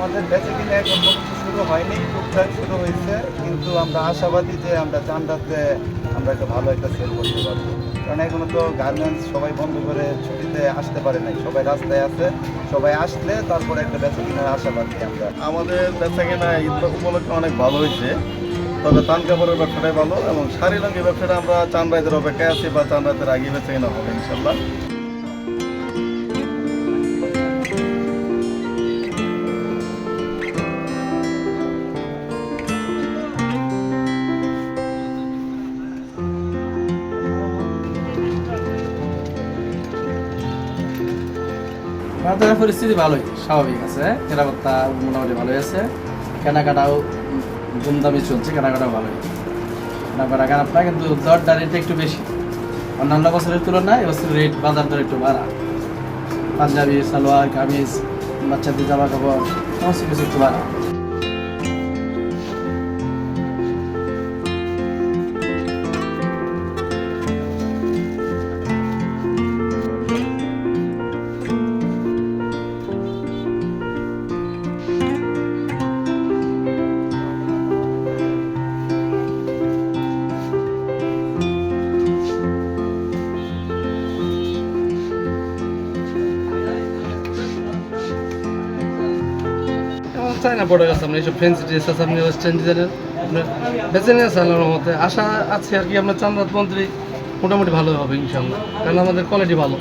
আমাদের বেঁচে কিনে কিছু শুরু হয়নি টুকটাক শুরু হয়েছে। কিন্তু আমরা আশাবাদী যে আমরা চান্দাতে আমরা একটা ভালো একটা সেল করতে পারব। কারণ এখনও তো গার্মেন্টস সবাই বন্ধ করে ছুটিতে আসতে পারে নাই, সবাই রাস্তায় আছে, সবাই আসলে তারপরে একটা বেঁচে কিনার আশাবাদী আমরা। আমাদের বেচা কেনা ঈদ উপলক্ষে অনেক ভালো হয়েছে, তবে তান কাপড়ের ব্যবসাটাই ভালো এবং শাড়ি রঙের ব্যবসাটা আমরা চানরাইদের অপেক্ষায় আছি বা চানরাইদের আগে বেচা কেনা হবে, ইনশাল্লাহ। বাজারের পরিস্থিতি ভালোই, স্বাভাবিক আছে। কেনাকাটা মোটামুটি ভালোই আছে। কেনাকাটাও ধুমধামি চলছে, কেনাকাটাও ভালোই। কেনাকাটা না, কিন্তু দরটা রেটটা একটু বেশি। অন্যান্য বছরের তুলনায় এবছর রেট বাজার দর একটু বাড়া। পাঞ্জাবি, সালোয়ার, কামিজ, বাচ্চাদের জামা কাপড় সমস্ত কিছু একটু বাড়া। চায়না প্রোডাক্ট আছে আপনার এইসব ফ্যান্সি ড্রেস আছে আপনি ওয়েস্টার্ন ডিজাইনের আপনার নিয়ে আছে আল্লাহর মতে আশা আছে আর কি আপনার চান্দাত মন্ত্রী মোটামুটি ভালো হবে ইনশাল্লাহ কারণ আমাদের কোয়ালিটি ভালো।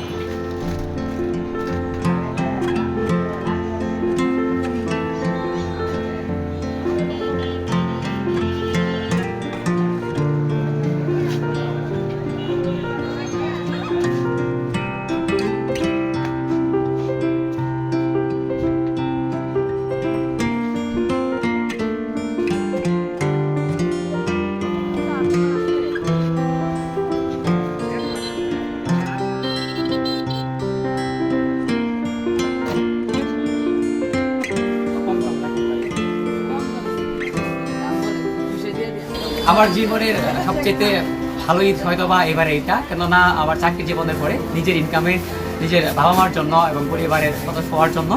আমার জীবনের সবচেয়ে ভালো ঈদ হয়তো বা এবারে এটা কেননা আমার চাকরি জীবনের পরে নিজের ইনকামে নিজের বাবা মার জন্য এবং পরিবারের সদস্য হওয়ার জন্য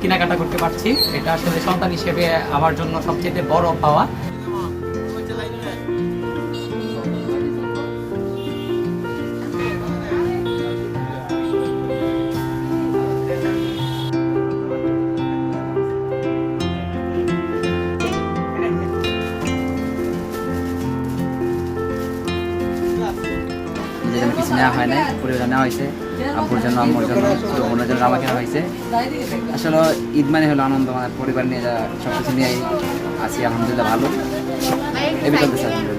কেনাকাটা করতে পারছি। এটা আসলে সন্তান হিসেবে আমার জন্য সবচেয়ে বড় পাওয়া। জন্য কিছু নেওয়া হয় নাই পরিবার নেওয়া হয়েছে, আব্বুর জন্য, আম্মুর জন্য, তো বোনের জন্য আমাকে নেওয়া হয়েছে। আসলে ঈদ মানে হলো আনন্দ মানে পরিবার নিয়ে যা সব কিছু নিয়েই আছি, আলহামদুলিল্লাহ ভালো। এই আলহামদুলিল্লাহ